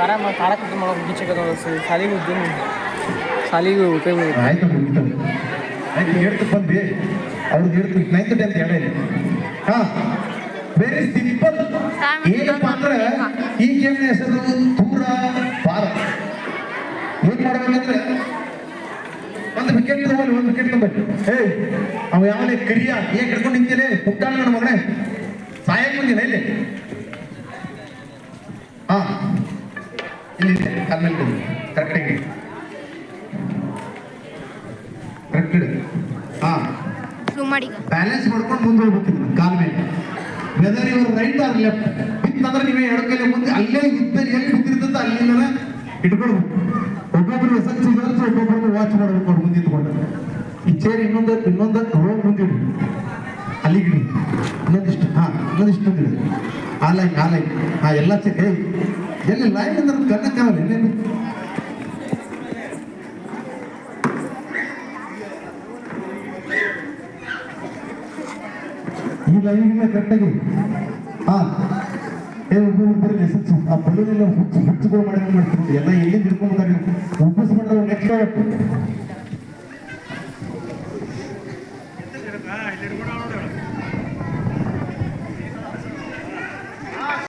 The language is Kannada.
ಆರಾಮ ಕಾಡಕ್ಕೆ ಮಾಡೋ ಗೀಚಕ್ಕೆ ಶಾಲೆಗೆ ಉದ್ಯೋಗ ಶಾಲೆಗೆ ಉಪಯೋಗ ಆಯ್ತು ಮುಗಿತು ಆಯ್ತು ಹೇಳ್ತು ನೈನ್ತ್ ಅಂತ ಹೇಳಿ ಹಾ ವೆರಿ ಸಿಂಪಲ್ ಏನಪ್ಪ ಅಂದ್ರೆ ಈ ಗೇಮ್ನ ಹೆಸರು ದೂರ ಪಾರ ಏನು ಮಾಡ್ಬೇಕಂದ್ರೆ ಒಂದು ವಿಕೆಟ್ ಒಂದು ವಿಕೆಟ್ ಏಯ್ ಅವ ಯಾವನೇ ಕರಿಯ ಏನ್ ಹಿಡ್ಕೊಂಡು ನಿಂತಿಲ್ಲ ಪುಟ್ಟಾಣ ನನ್ನ ಮಗನೇ. ಸಾಯಕ್ ಬಂದಿಲ್ಲ ಇಲ್ಲಿ ಹಾ. ಇಲ್ಲಿ ಕಾಲ್ಮೇಲೆ ಕರೆಕ್ಟಾಗಿ ಕರೆಕ್ಟ್ ಹಾ ಮಾಡಿ. ಬ್ಯಾಲೆನ್ಸ್ ಮಾಡ್ಕೊಂಡು ಮುಂದೆ ಹೋಗ್ಬೇಕಿದ್ರು ಕಾಲ್ ಮೇಲೆ. ವೆದರ್ ಇವರು ರೈಟ್ ಆರ್ ಲೆಫ್ಟ್ ಬಿತ್ತಂದ್ರೆ ನೀವೇ ಎಡಕೈಲಿ ಮುಂದೆ ಅಲ್ಲೇ ಇದ್ದ, ಎಲ್ಲಿ ಬಿದ್ದಿರ್ತದ ಅಲ್ಲಿಂದ ಇಟ್ಕೊಳ್ಬೇಕು ಒಬ್ಬೊಬ್ರು ಎಸ್ ಎಲ್ ಒಬ್ಬೊಬ್ಬರು ವಾಚ್ ಮಾಡ್ಬೇಕು, ಅವ್ರು ಮುಂದೆ ಇಟ್ಕೊಂಡು ಈ ಚೇರ್ ಇನ್ನೊಂದು ಇನ್ನೊಂದು ಹೋಗಿ ಮುಂದಿಡಿ ಅಲ್ಲಿಗಿಡಿ ಇನ್ನೊಂದಿಷ್ಟು, ಹಾ, ಇನ್ನೊಂದಿಷ್ಟು ಮುಂದಿಡಿ ಆ ಲೈನ್ ಆ ಲೈನ್ ಹಾ, ಎಲ್ಲ ಚೆಕ್ ಎಲ್ಲಿ ಲೈನ್ ಅಂದ್ರೆ ಕಣ್ಣಕ್ಕಾಗಲ್ಲ ಎಲ್ಲಿ ಈ ಲೈನಿಂದ ಕರೆಕ್ಟಾಗಿ ಹಾಂ ಏ ಒಬ್ಬೊಬ್ಬರು ಎಸೆನ್ಸು ಆ ಬಲೂನೆಲ್ಲ ಹುಚ್ಚು ಹುಚ್ಚುಗಳು ಮಾಡಿ ಮಾಡ್ತೀವಿ ಎಲ್ಲ ಎಲ್ಲಿ ನಿಡ್ಕೊಂಡ್ಬಂದಾಗ ಉಬ್ಬಿಸ್ಬಿಟ್ರೆ ನೆಕ್ಸ್ಟ್ ಆಗುತ್ತೆ